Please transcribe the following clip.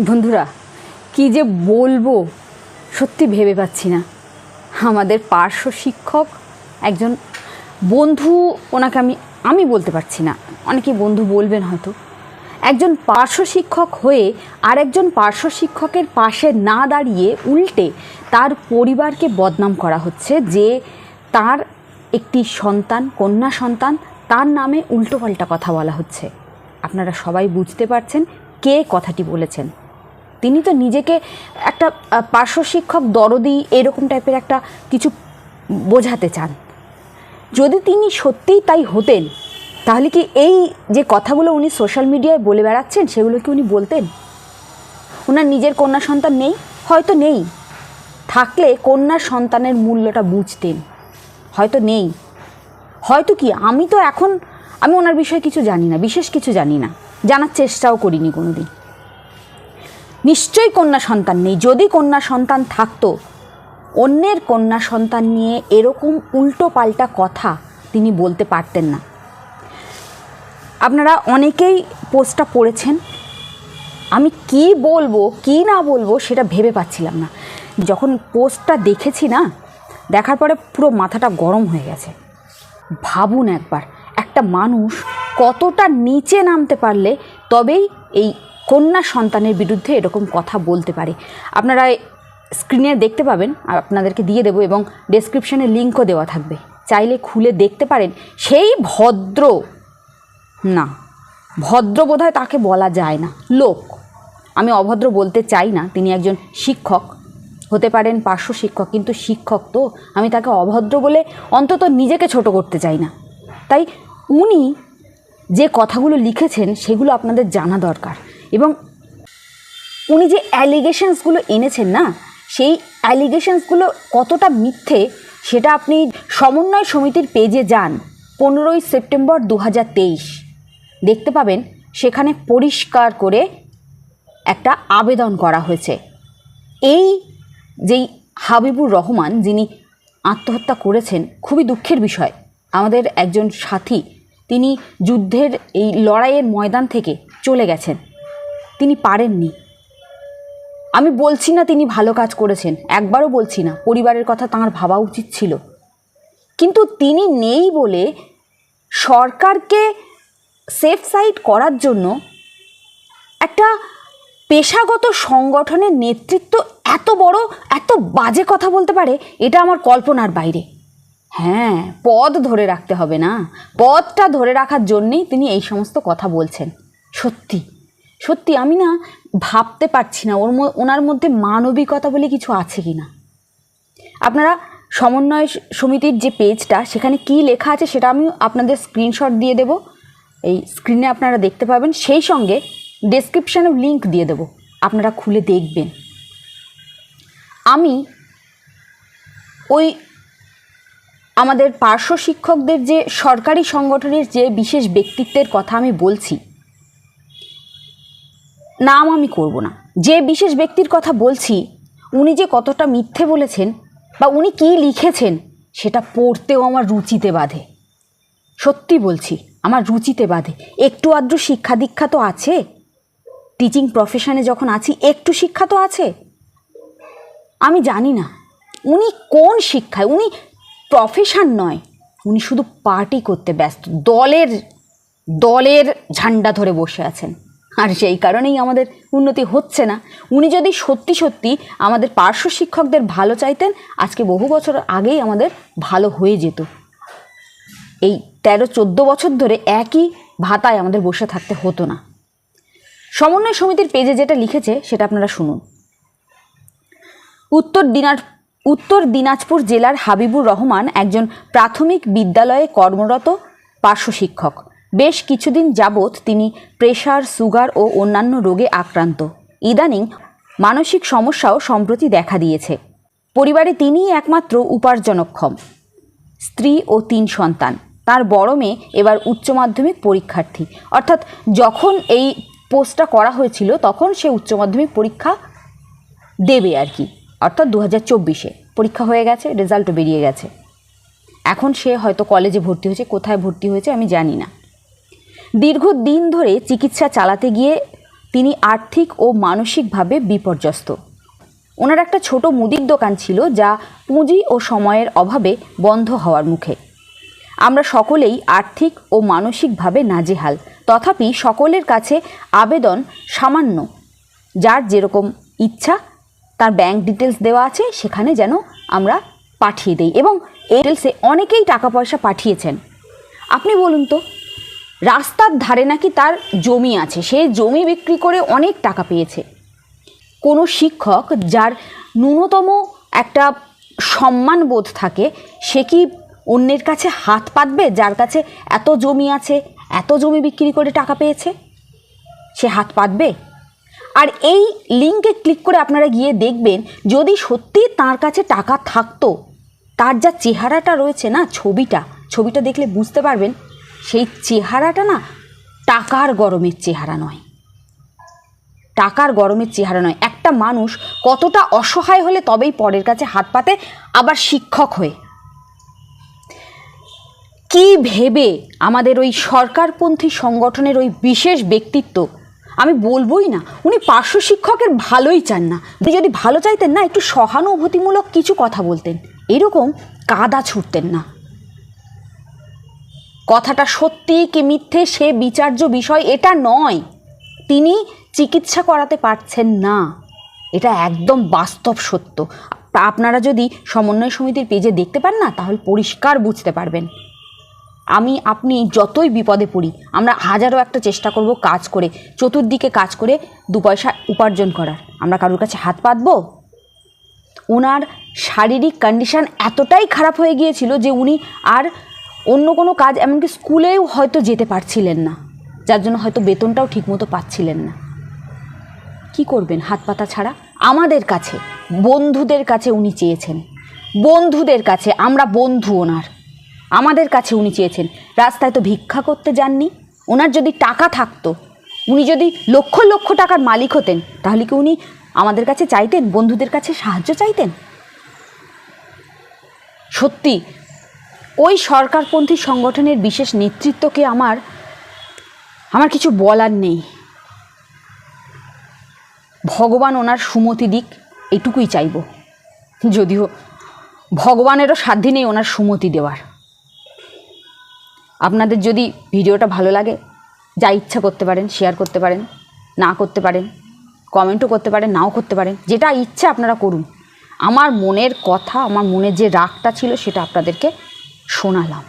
বন্ধুরা, কি যে বলব, সত্যি ভেবে পাচ্ছি না। আমাদের পার্শ্ব শিক্ষক একজন বন্ধু, ওনাকে আমি আমি বলতে পারছি না। অনেকে বন্ধু বলবেন হয়তো। একজন পার্শ্ব শিক্ষক হয়ে আর একজন পার্শ্ব শিক্ষকের পাশে না দাঁড়িয়ে উল্টে তার পরিবারকে বদনাম করা হচ্ছে যে তার একটি সন্তান, কন্যা সন্তান, তার নামে উল্টোপাল্টা কথা বলা হচ্ছে। আপনারা সবাই বুঝতে পারছেন কে কথাটি বলেছেন। তিনি তো নিজেকে একটা পার্শ্ব শিক্ষক, দরদি, এরকম টাইপের একটা কিছু বোঝাতে চান। যদি তিনি সত্যিই তাই হতেন, তাহলে কি এই যে কথাগুলো উনি সোশ্যাল মিডিয়ায় বলে বেড়াচ্ছেন, সেগুলো কি উনি বলতেন? ওনার নিজের কন্যা সন্তান নেই? হয়তো নেই। থাকলে কন্যা সন্তানের মূল্যটা বুঝতেন। হয়তো নেই। হয়তো কি, আমি তো এখন, আমি ওনার বিষয়ে কিছু জানি না, বিশেষ কিছু জানি না। জানার চেষ্টাও করিনি কোনোদিন। নিশ্চয়ই কন্যা সন্তান নেই। যদি কন্যা সন্তান থাকতো, অন্যের কন্যা সন্তান নিয়ে এরকম উল্টো পাল্টা কথা তিনি বলতে পারতেন না। আপনারা অনেকেই পোস্টটা পড়েছেন। আমি কি বলব, কি না বলব সেটা ভেবে পাচ্ছিলাম না। যখন পোস্টটা দেখেছি না, দেখার পরে পুরো মাথাটা গরম হয়ে গেছে। ভাবুন একবার, একটা মানুষ কতটা নিচে নামতে পারলে তবেই এই কন্যা সন্তানের বিরুদ্ধে এরকম কথা বলতে পারে। আপনারা স্ক্রিনে দেখতে পাবেন, আর আপনাদেরকে দিয়ে দেবো এবং ডেসক্রিপশানে লিঙ্কও দেওয়া থাকবে। চাইলে খুলে দেখতে পারেন, সেই ভদ্র, না, ভদ্র বোধহয় তাকে বলা যায় না, লোক। আমি অভদ্র বলতে চাই না, তিনি একজন শিক্ষক, হতে পারেন পার্শ্ব শিক্ষক, কিন্তু শিক্ষক তো, আমি তাকে অভদ্র বলে অন্তত নিজেকে ছোট করতে চাই না। তাই উনি যে কথাগুলো লিখেছেন, সেগুলো আপনাদের জানা দরকার। এবং উনি যে অ্যালিগেশনসগুলো এনেছেন না, সেই অ্যালিগেশনসগুলো কতটা মিথ্যে সেটা আপনি সমন্বয় সমিতির পেজে যান, পনেরোই সেপ্টেম্বর দু হাজার তেইশ। দেখতে পাবেন সেখানে পরিষ্কার করে একটা আবেদন করা হয়েছে। এই যেই হাবিবুর রহমান যিনি আত্মহত্যা করেছেন, খুবই দুঃখের বিষয়। আমাদের একজন সাথী, তিনি যুদ্ধের এই লড়াইয়ের ময়দান থেকে চলে গেছেন। তিনি পারেননি। আমি বলছি না তিনি ভালো কাজ করেছেন, একবারও বলছি না, পরিবারের কথা তাঁর ভাবা উচিত ছিল। কিন্তু তিনি নেই বলে সরকারকে সেফ সাইড করার জন্য একটা পেশাগত সংগঠনের নেতৃত্ব এত বড়, এত বাজে কথা বলতে পারে, এটা আমার কল্পনার বাইরে। হ্যাঁ পদ ধরে রাখতে হবে না। পদটা ধরে রাখার জন্যেই তিনি এই সমস্ত কথা বলছেন। সত্যি। সত্যি আমি না ভাবতে পারছি না ওর ওনার মধ্যে মানবিকতা বলে কিছু আছে কি না। আপনারা সমন্বয় সমিতির যে পেজটা, সেখানে কি লেখা আছে সেটা আমি আপনাদের স্ক্রিনশট দিয়ে দেব। এই স্ক্রিনে আপনারা দেখতে পাবেন। সেই সঙ্গে ডেসক্রিপশানেও লিংক দিয়ে দেব। আপনারা খুলে দেখবেন। আমি ওই আমাদের পার্শ্ব শিক্ষকদের যে সরকারি সংগঠনের যে বিশেষ ব্যক্তিত্বের কথা আমি বলছি নাম আমি করব না। যে বিশেষ ব্যক্তির কথা বলছি, উনি যে কতটা মিথ্যে বলেছেন বা উনি কী লিখেছেন, সেটা পড়তেও আমার রুচিতে বাধে। সত্যি বলছি, আমার রুচিতে বাধে। একটু আধটু শিক্ষা দীক্ষা তো আছে। টিচিং প্রফেশনে যখন আছি, একটু শিক্ষা তো আছে। আমি জানি না, উনি কোন শিক্ষায়, উনি প্রফেশন নয়, উনি শুধু পার্টি করতে ব্যস্ত, দলের দলের ঝান্ডা ধরে বসে আছেন। আর সেই কারণেই আমাদের উন্নতি হচ্ছে না। উনি যদি সত্যি সত্যি আমাদের পার্শ্ব শিক্ষকদের ভালো চাইতেন, আজকে বহু বছর আগেই আমাদের ভালো হয়ে যেত। এই তেরো চোদ্দ বছর ধরে একই ভাতায় আমাদের বসে থাকতে হতো না। সমন্বয় সমিতির পেজে যেটা লিখেছে, সেটা আপনারা শুনুন। উত্তর দিনাজ উত্তর দিনাজপুর জেলার হাবিবুর রহমান একজন প্রাথমিক বিদ্যালয়ে কর্মরত পার্শ্ব শিক্ষক। বেশ কিছুদিন যাবৎ তিনি প্রেশার, সুগার ও অন্যান্য রোগে আক্রান্ত। ইদানিং মানসিক সমস্যাও সম্প্রতি দেখা দিয়েছে। পরিবারে তিনিই একমাত্র উপার্জনক্ষম। স্ত্রী ও তিন সন্তান। তার বড় মেয়ে এবার উচ্চ মাধ্যমিক পরীক্ষার্থী। অর্থাৎ যখন এই পোস্টটা করা হয়েছিল, তখন সে উচ্চ মাধ্যমিক পরীক্ষা দেবে আর কি। অর্থাৎ দু হাজার চব্বিশে। পরীক্ষা হয়ে গেছে রেজাল্টও বেরিয়ে গেছে। এখন সে হয়তো কলেজে ভর্তি হয়েছে, কোথায় ভর্তি হয়েছে আমি জানি না। দীর্ঘদিন ধরে চিকিৎসা চালাতে গিয়ে তিনি আর্থিক ও মানসিকভাবে বিপর্যস্ত। ওনার একটা ছোট মুদির দোকান ছিল যা পুঁজি ও সময়ের অভাবে বন্ধ হওয়ার মুখে। আমরা সকলেই আর্থিক ও মানসিকভাবে নাজেহাল, তথাপি সকলের কাছে আবেদন সামান্য। যার যেরকম ইচ্ছা, তার ব্যাংক ডিটেলস দেওয়া আছে, সেখানে যেন আমরা পাঠিয়ে দিই এবং এই ডিটেলসে অনেকেই টাকা পয়সা পাঠিয়েছেন। আপনি বলুন তো রাস্তার ধারে নাকি তার জমি আছে। সে জমি বিক্রি করে অনেক টাকা পেয়েছে। কোনো শিক্ষক যার ন্যূনতম একটা সম্মানবোধ থাকে, সে কি অন্যের কাছে হাত পাতবে, যার কাছে এত জমি আছে, এত জমি বিক্রি করে টাকা পেয়েছে? সে হাত পাতবে? আর এই লিঙ্কে ক্লিক করে আপনারা গিয়ে দেখবেন, যদি সত্যি তার কাছে টাকা থাকতো, তার যা চেহারাটা রয়েছে না, ছবিটা ছবিটা দেখলে বুঝতে পারবেন সেই চেহারাটা না টাকার গরমের চেহারা নয়। টাকার গরমের চেহারা নয়। একটা মানুষ কতটা অসহায় হলে তবেই পরের কাছে হাত পাতে, আবার শিক্ষক হয়ে। কি ভেবে আমাদের ওই সরকারপন্থী সংগঠনের ওই বিশেষ ব্যক্তিত্ব, আমি বলবোই না, উনি পার্শ্ব শিক্ষকের ভালোই চান না। উনি যদি ভালো চাইতেন না, একটু সহানুভূতিমূলক কিছু কথা বলতেন। এরকম কাদা ছুটতেন না। কথাটা সত্যি কি মিথ্যে? সে বিচার্য বিষয় এটা নয়। তিনি চিকিৎসা করাতে পারছেন না। এটা একদম বাস্তব সত্য। আপনারা যদি সমন্বয় সমিতির পেজে দেখতে পান না, তাহলে পরিষ্কার বুঝতে পারবেন। আমি, আপনি যতই বিপদে পড়ি, আমরা হাজারো একটা চেষ্টা করব কাজ করে, চতুর্দিকে কাজ করে দু পয়সা উপার্জন করার। আমরা কারোর কাছে হাত পাতবো? ওনার শারীরিক কন্ডিশন এতটাই খারাপ হয়ে গিয়েছিল যে উনি আর অন্য কোনো কাজ, এমনকি স্কুলেও হয়তো যেতে পারছিলেন না। যার জন্য হয়তো বেতনটাও ঠিকমতো পাচ্ছিলেন না। কি করবেন হাত পাতা ছাড়া? আমাদের কাছে, বন্ধুদের কাছে উনি চেয়েছেন। বন্ধুদের কাছে, আমরা বন্ধু ওনার। আমাদের কাছে উনি চেয়েছেন। রাস্তায় তো ভিক্ষা করতে যাননি। ওনার যদি টাকা থাকতো, উনি যদি লক্ষ লক্ষ টাকার মালিক হতেন, তাহলে কি উনি আমাদের কাছে চাইতেন? বন্ধুদের কাছে সাহায্য চাইতেন? সত্যি ওই সরকারপন্থী সংগঠনের বিশেষ নেতৃত্বকে আমার আমার কিছু বলার নেই। ভগবান ওনার সুমতি দিক, এটুকুই চাইব। যদিও ভগবানেরও সাধ্যি নেই ওনার সুমতি দেওয়ার। আপনাদের যদি ভিডিওটা ভালো লাগে, যা ইচ্ছা করতে পারেন, শেয়ার করতে পারেন, না করতে পারেন, কমেন্টও করতে পারেন, নাও করতে পারেন, যেটা ইচ্ছা আপনারা করুন। আমার মনের কথা, আমার মনের যে রাগটা ছিল সেটা আপনাদেরকে শোনালাম।